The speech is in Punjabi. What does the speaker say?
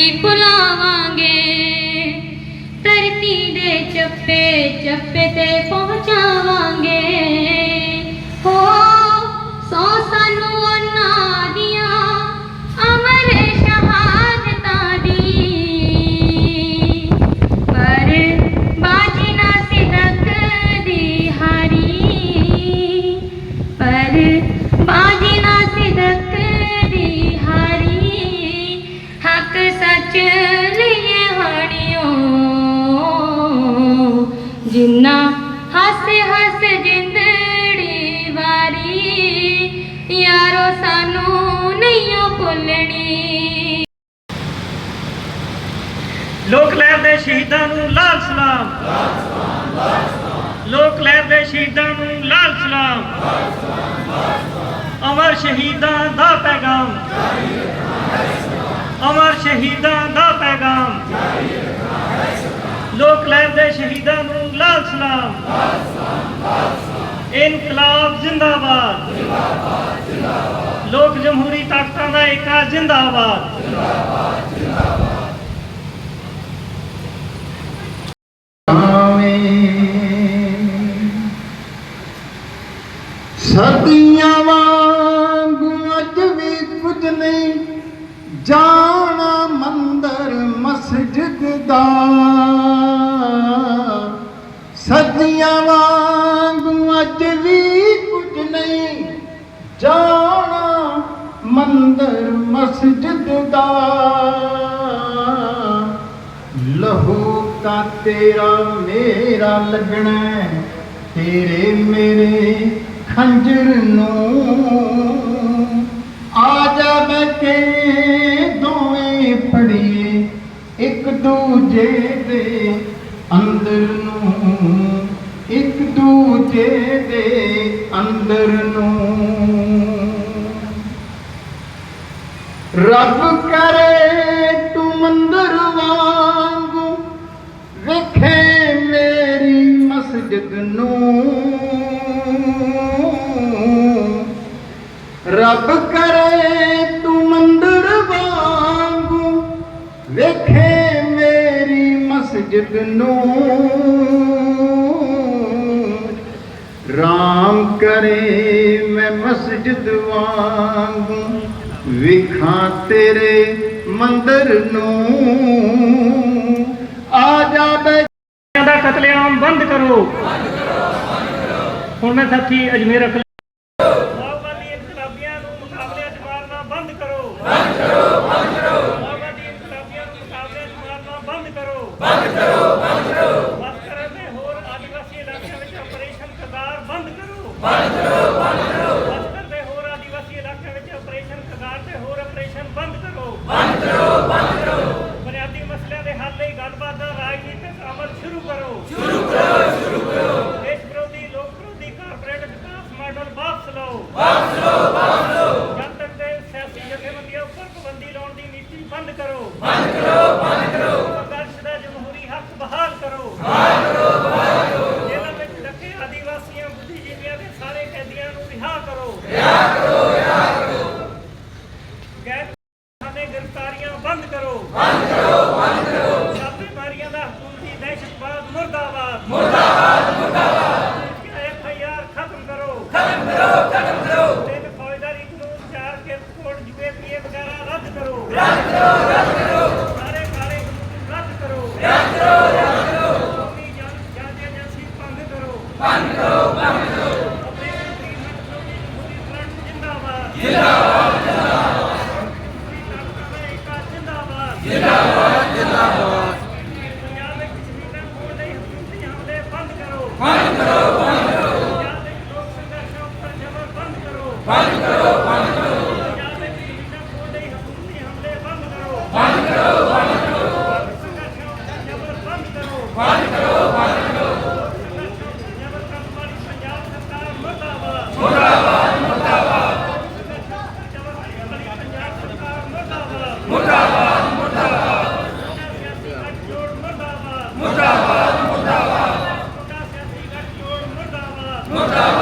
ਬੁਲਾਵਾਂਗੇ। ਧਰਤੀ ਦੇ ਚੱਪੇ ਚੱਪੇ ਤੇ ਪਹੁੰਚਾਵਾਂਗੇ। ਜਿੰਦੜੀ ਵਾਰੀ, ਯਾਰੋ ਸਾਨੂੰ ਨਹੀਂ ਭੁੱਲਣੀ। ਲੋਕ ਲਹਿਰ ਦੇ ਸ਼ਹੀਦਾਂ ਨੂੰ ਲਾਲ ਸਲਾਮ। ਲੋਕ ਲਹਿਰ ਦੇ ਸ਼ਹੀਦਾਂ ਨੂੰ ਲਾਲ ਸਲਾਮ। ਅਮਰ ਸ਼ਹੀਦਾਂ ਦਾ ਪੈਗਾਮ। ਅਮਰ ਸ਼ਹੀਦਾਂ ਦਾ ਪੈਗਾਮ। ਲੋਕ ਲਹਿਰ ਦੇ ਸ਼ਹੀਦਾਂ ਨੂੰ ਲਾਲ ਸਲਾਮ ਇਨਕਲਾਬ ਜਿੰਦਾਬਾਦ। ਲੋਕ ਜਮਹੂਰੀ ਤਾਕਤਾਂ ਦਾ ਏਕਾ ਜਿੰਦਾਬਾਦ। ਸਦੀਆਂ ਵਾਂਗੂ ਅੱਜ ਵੀ ਕੁਝ ਨਹੀਂ। ਜਾਣਾ ਮੰਦਰ ਮਸਜਿਦ ਦਾ ਤੇਰਾ ਮੇਰਾ ਲੱਗਣਾ ਤੇਰੇ ਮੇਰੇ ਖੰਜਰ ਨੂੰ। ਆ ਜਾ ਬੈਠੇ ਦੋਵੇਂ ਫੜੀਏ, ਇੱਕ ਦੂਜੇ ਦੇ ਅੰਦਰ ਨੂੰ। ਇੱਕ ਦੂਜੇ ਦੇ ਅੰਦਰ ਨੂੰ। ਰੱਬ ਕਰੇ ਮਸਜਿਦ ਰੱਬ ਕਰੇ ਤੂੰ ਮੰਦਰ ਵਾਂਗੂ, ਵੇਖੇ ਮੇਰੀ ਮਸਜਿਦ ਨੂੰ। ਰਾਮ ਕਰੇ ਮੈਂ ਮਸਜਿਦ ਵਾਂਗੂ, ਵੇਖਾਂ ਤੇਰੇ ਮੰਦਰ ਨੂੰ। ਆ ਜਾ ਕਤਲੇਆਮ ਬੰਦ ਕਰੋ। ਹੁਣ ਮੈਂ ਸਾਥੀ ਅਜਮੇਰ ਅਖਲ ਮਾਓਵਾਦੀ ਇਨਕਲਾਬੀਆਂ ਨੂੰ ਮੁਕਾਬਲੇ 'ਚ ਮਾਰਨਾ ਬੰਦ ਕਰੋ ਬੰਦ ਕਰੋ ਬੰਦ ਕਰੋ ਮਾਓਵਾਦੀ ਇਨਕਲਾਬੀਆਂ ਨੂੰ ਮੁਕਾਬਲੇ 'ਚ ਮਾਰਨਾ ਬੰਦ ਕਰੋ ਬੰਦ ਕਰੋ ਬੰਦ ਕਰੋ ਮਸਕਰਨ ਦੇ ਹੋਰ ਆਦੀਵਾਸੀ ਇਲਾਕਿਆਂ ਵਿੱਚ ਆਪਰੇਸ਼ਨ ਕਦਾਰ ਬੰਦ ਕਰੋ ਬੰਦ ਕਰੋ ਬੰਦ ਕਰੋ ਮਸਕਰ ਦੇ ਹੋਰ ਆਦੀਵਾਸੀ ਇਲਾਕਿਆਂ ਵਿੱਚ ਆਪਰੇਸ਼ਨ ਕਦਾਰ ਤੇ ਹੋਰ ਆਪਰੇਸ਼ਨ ਬੰਦ ਕਰੋ ਬੰਦ ਕਰੋ ਬੰਦ ਕਰੋ ਬੁਨਿਆਦੀ ਮਸਲਿਆਂ ਦੇ ਹੱਲ ਲਈ ਗੱਲਬਾਤ ਦਾ ਅਮਲ ਸ਼ੁਰੂ ਕਰੋ ਬੰਦ ਕਰੋ। ਬੰਦ ਕਰੋ ਬੰਦ ਕਰੋ ਮੁਰਦਾਬਾਦ ਮੁਰਦਾਬਾਦ ਮੁਰਦਾਬਾਦ ਮੁਰਦਾਬਾਦ ਮੁਰਦਾਬਾਦ ਮੁਰਦਾਬਾਦ ਮੁਰਦਾਬਾਦ।